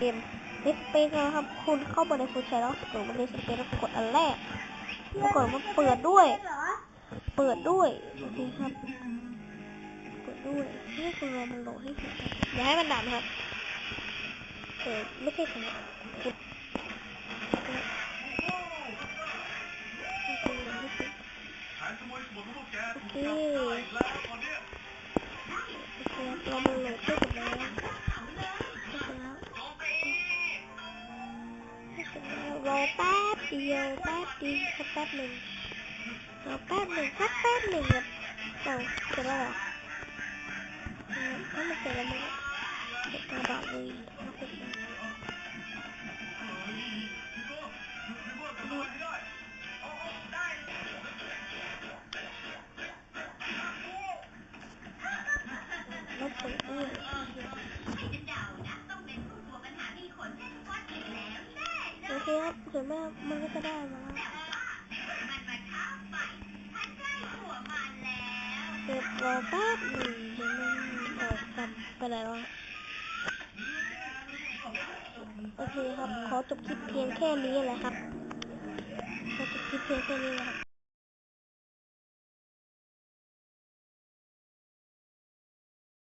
เกมเน็ตเปกนะครับ คุณเข้ามาในฟูลแชร์แล้วกดมาในสเปซแล้วกดอันแรกแล้วกดมาเปิดด้วย เปิดด้วยโอเคครับเปิดด้วยนี่คือรอมันโหลดให้เสร็จนะอย่าให้มันดับครับเปิดไม่ใช่ของคุณโอเค ป๊บเดียวแป๊บเดียวสักแป๊บหนึ่งรอแป๊บห คครับสวยมากมันก็จะได้มาแล้วเก็บรอแป๊บหนึ่งเดี๋ยวมันออกกันไปไหนวะโอเคครับ ขอจบคลิปเพียงแค่นี้แหละครับ ขอจบคลิปเพียงแค่นี้นะครับ